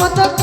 মতো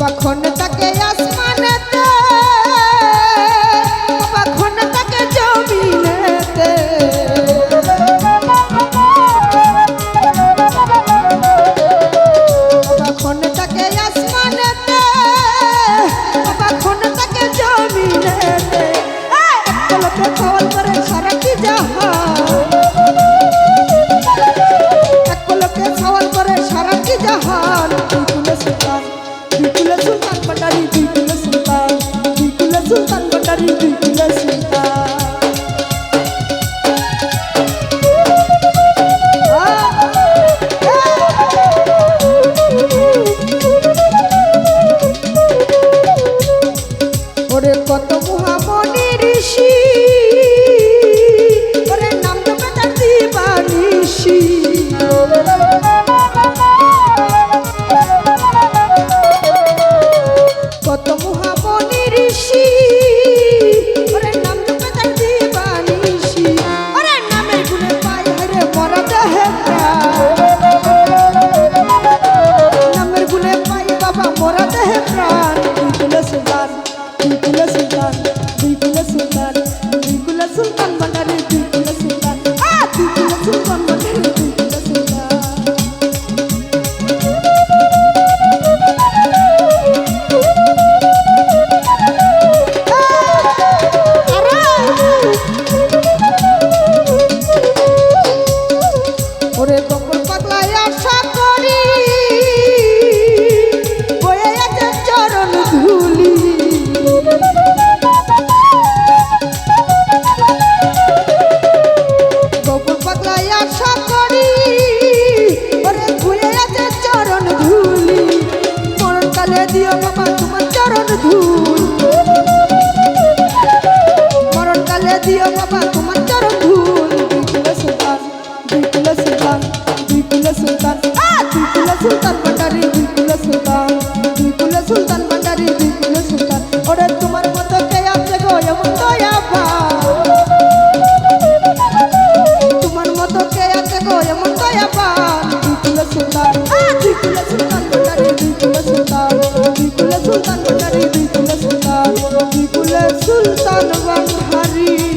কখন তাকে গুণ মরণকালে দিও বাবা, তোমার চরণ ধুল। দুই কুলো সুলতান, দুই কুলো সুলতান, দুই কুলো সুলতান। দুই কুলো সুলতান, পাটারি। সুলতান বাংহারি।